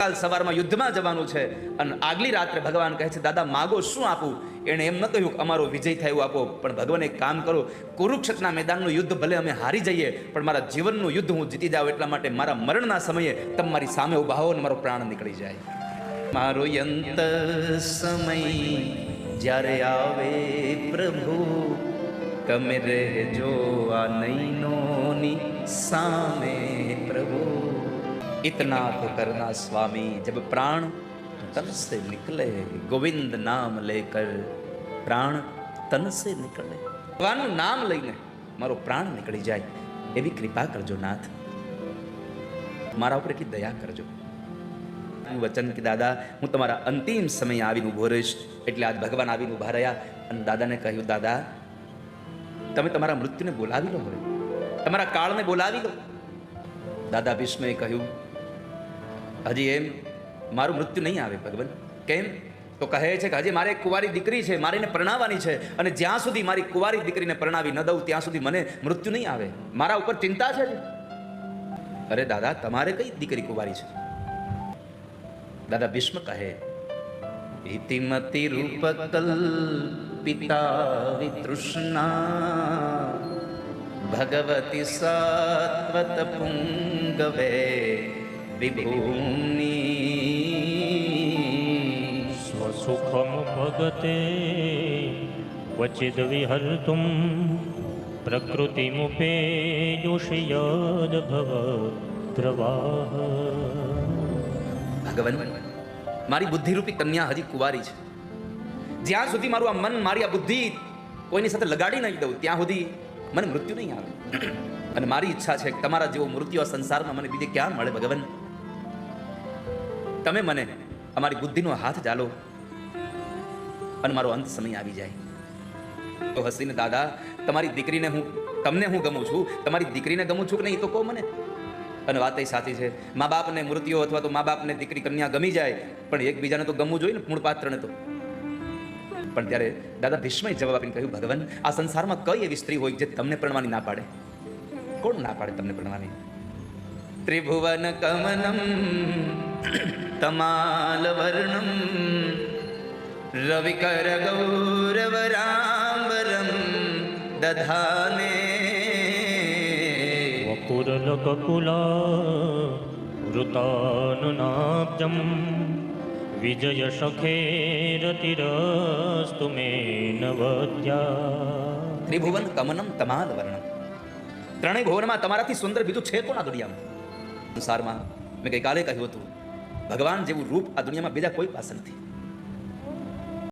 કાલ સવારમાં યુદ્ધમાં જવાનું છે અને આગલી રાત્રે ભગવાન કહે છે, દાદા, માગો શું આપું? એણે એમ ન કહ્યું કે, અમારો વિજય થાય એવું આપો. પણ ભગવાન એક કામ કરો, કુરુક્ષેત્રના મેદાનનું યુદ્ધ ભલે અમે હારી જઈએ, પણ મારા જીવનનું યુદ્ધ હું જીતી જાઉં એટલા માટે મારા મરણના સમયે તમે મારી સામે ઊભા હો અને મારો પ્રાણ નીકળી જાય. મારો યંત સમય જ્યારે આવે પ્રભુ, તમે રહેજો આ નૈનોની સામે પ્રભુ. इतना तो करना स्वामी जब प्राण तन से निकले गोविंद नाम लेकर પ્રાણ તન સે નીકળે ભગવાનનું નામ લઈને મારો પ્રાણ નીકળી જાય એવી કૃપા કરજો નાથ મારા ઉપર એટલી દયા કરજો હું વચન કે દાદા હું તમારા અંતિમ સમયે આવીને ઊભો રહીશ એટલે આજ ભગવાન આવીને ઊભા રહ્યા અને દાદાને કહ્યું દાદા તમે તમારા મૃત્યુને બોલાવી લો હવે તમારા કાળને બોલાવી લો દાદા ભીષ્મએ કહ્યું હજી એમ મારું મૃત્યુ નહીં આવે ભગવાન. કેમ? તો કહે છે કે હજી મારે એક કુંવારી દીકરી છે મારે એને પરણાવવાની છે અને જ્યાં સુધી મારી કુંવારી દીકરીને પરણાવી ન દઉં, ત્યાં સુધી મને મૃત્યુ નહીં આવે. મારા ઉપર ચિંતા છે અરે દાદા, તમારે કઈ દીકરી કુંવારી છે? દાદા ભીષ્મ કહે, ઇતિમતિ રૂપકલ પિતા વિતૃષ્ણા, ભગવતી સાત્વત પુંગવે વિભૂમની સ્વસુખમ ભગતે ક્વચિદ વિહર્તુમ પ્રકૃતિમુપે જોષિયદ ભવદ્રવાહ ભગવાન મારી બુદ્ધિરૂપી કન્યા હજી કુવારી છે. જ્યાં સુધી મારું આ મન મારી આ બુદ્ધિ કોઈની સાથે લગાડી નહીં દઉં ત્યાં સુધી મને મૃત્યુ નહીં આવે. અને મારી ઈચ્છા છે કે તમારા જેવો મૃત્યુ આ સંસારમાં મને બીજે ક્યાં મળે ભગવાન? તમે મને અમારી બુદ્ધિનો હાથ ચાલો અને મારો અંત સમય આવી જાય. તો હસીને, દાદા, તમારી દીકરીને હું, તમને હું ગમું છું? તમારી દીકરીને ગમું છું કે નહીં? તો કહો મને. અને વાત એ સાચી છે. મા બાપને મૃત્યુ અથવા તો મા બાપને દીકરી કન્યા ગમી જાય, પણ એકબીજાને તો ગમવું જોઈએ ને, મૂળ પાત્રને તો. પણ ત્યારે દાદા ભીષ્મએ જવાબ આપીને કહ્યું, ભગવાન, આ સંસારમાં કઈ એવી સ્ત્રી હોય જે તમને પ્રણવાની ના પાડે? કોણ ના પાડે તમને પ્રણવાની? ત્રિભુવન કમનમ. તમાલ વર્ણમ રવિકર ગૌરવ રામરમ દધાને वपुरलककुला वृतानुनाब्जं विजयशखेरतिरस्तु मे नवद्या ત્રિભુવન કમનમ તમાલ વર્ણમ ત્રણેય ભુવનમાં તમારાથી સુંદર બીજું છે કોણ આ દુનિયામાં સંસારમાં મેં ગઈકાલે કહ્યું હતું ભગવાન જેવું રૂપ આ દુનિયામાં બીજા કોઈ પાસે નથી.